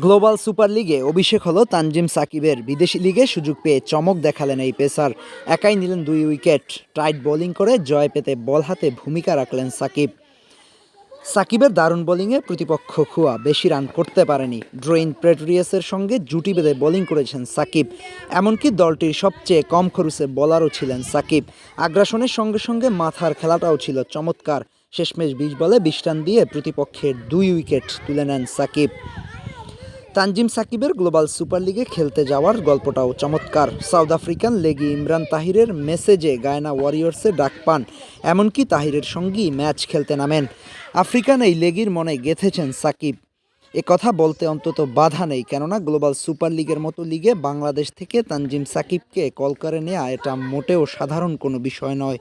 Global super লিগে অভিষেক হলো তানজিম সাকিবের। বিদেশি লিগে সুযোগ পেয়ে চমক দেখালেন এই পেসার। একাই নিলেন দুই উইকেট, টাইট বোলিং করে জয় পেতে বল হাতে ভূমিকা রাখলেন সাকিব। সাকিবের দারুণ বোলিংয়ে প্রতিপক্ষ খুয়া বেশি রান করতে পারেনি। ড্রোইন প্রেটোরিয়াসের সঙ্গে জুটি বেঁধে বোলিং করেছেন সাকিব। এমনকি দলটির সবচেয়ে কম খরচে বোলারও ছিলেন সাকিব। আগ্রাসনের সঙ্গে সঙ্গে মাথার খেলাটাও ছিল চমৎকার। শেষমেশ বিশ বলে বিশ দিয়ে প্রতিপক্ষের দুই উইকেট তুলে নেন সাকিব। তানজিম সাকিবের গ্লোবাল সুপার লিগে খেলতে যাওয়ার গল্পটাও চমৎকার। সাউথ আফ্রিকান লেগি ইমরান তাহিরের মেসেজে গায়না ওয়ারিয়র্সে ডাক পান, এমনকি তাহিরের সঙ্গেই ম্যাচ খেলতে নামেন। আফ্রিকান এই লেগির মনে গেঁথেছেন সাকিব। এ কথা বলতে অন্তত বাধা নেই, কেননা গ্লোবাল সুপার লিগের মতো লিগে বাংলাদেশ থেকে তানজিম সাকিবকে কল করে নেওয়া এটা মোটেও সাধারণ কোনো বিষয় নয়।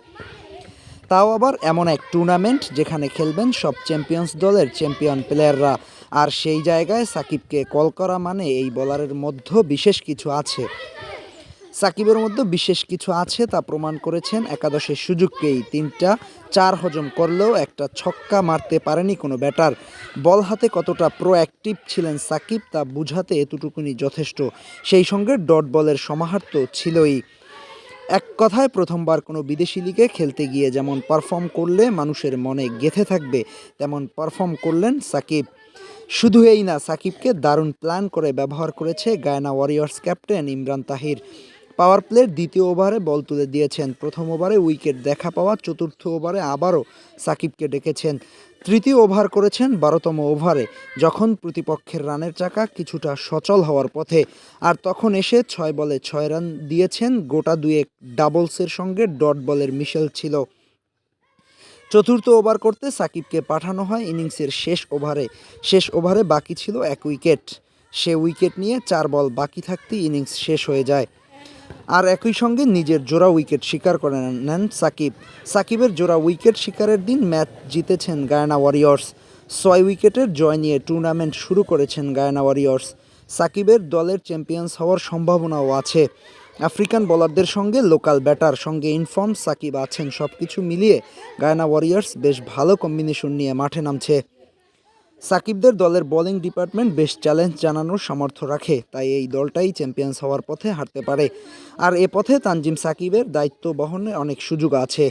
তাও আবার এমন এক টুর্নামেন্ট যেখানে খেলবেন সব চ্যাম্পিয়ন্স দলের চ্যাম্পিয়ন প্লেয়াররা। আর সেই জায়গায় সাকিবকে কল করা মানে এই বলারের মধ্যে বিশেষ কিছু আছে। সাকিবের মধ্যে বিশেষ কিছু আছে তা প্রমাণ করেছেন একাদশের সুযোগ পেয়েই তিনটা চার হজম করলেও একটা ছক্কা মারতে পারেনি কোনো ব্যাটার। বল হাতে কতটা প্রোঅ্যাক্টিভ ছিলেন সাকিব তা বুঝাতে এতটুকুনি যথেষ্ট। সেই সঙ্গে ডট বলের সমাহার তো ছিলই। এক কথায় প্রথমবার কোনো বিদেশি লিগে খেলতে গিয়ে যেমন পারফর্ম করলে মানুষের মনে গেঁথে থাকবে, তেমন পারফর্ম করলেন সাকিব। শুধু এই না, সাকিবকে দারুণ প্ল্যান করে ব্যবহার করেছে Guyana warriors captain Imran Tahir. Power প্লের দ্বিতীয় ওভারে বল তুলে দিয়েছেন। প্রথম ওভারে উইকেট দেখা পাওয়া, চতুর্থ ওভারে আবারও সাকিবকে ডেকেছেন। তৃতীয় ওভার করেছেন বারোতম ওভারে, যখন প্রতিপক্ষের রানের চাকা কিছুটা সচল হওয়ার পথে, আর তখন এসে ছয় বলে ছয় রান দিয়েছেন। গোটা দুয়েক ডাবলসের সঙ্গে ডট বলের মিশেল ছিল। চতুর্থ ওভার করতে সাকিবকে পাঠানো হয় ইনিংসের শেষ ওভারে। শেষ ওভারে বাকি ছিল এক উইকেট। সে উইকেট নিয়ে চার বল বাকি থাকতে ইনিংস শেষ হয়ে যায়। আর একই সঙ্গে নিজের জোড়া উইকেট শিকার করে নেন সাকিব। সাকিবের জোড়া উইকেট শিকারের দিন ম্যাচ জিতেছেন গায়ানা ওয়ারিয়র্স। ছয় উইকেটের জয় নিয়ে টুর্নামেন্ট শুরু করেছেন গায়ানা ওয়ারিয়র্স। সাকিবের দলের চ্যাম্পিয়ন্স হওয়ার সম্ভাবনাও আছে। আফ্রিকান বোলারদের সঙ্গে লোকাল ব্যাটার সঙ্গে ইনফর্ম সাকিব আছেন সব কিছু মিলিয়ে গায়না ওয়ারিয়ার্স বেশ ভালো কম্বিনেশন নিয়ে মাঠে নামছে। সাকিবদের দলের বোলিং ডিপার্টমেন্ট বেশ চ্যালেঞ্জ জানানোর সামর্থ্য রাখে, তাই এই দলটাই চ্যাম্পিয়ন্স হওয়ার পথে হারতে পারে। আর এ পথে তানজিম সাকিবের দায়িত্ব বহনে অনেক সুযোগ আছে।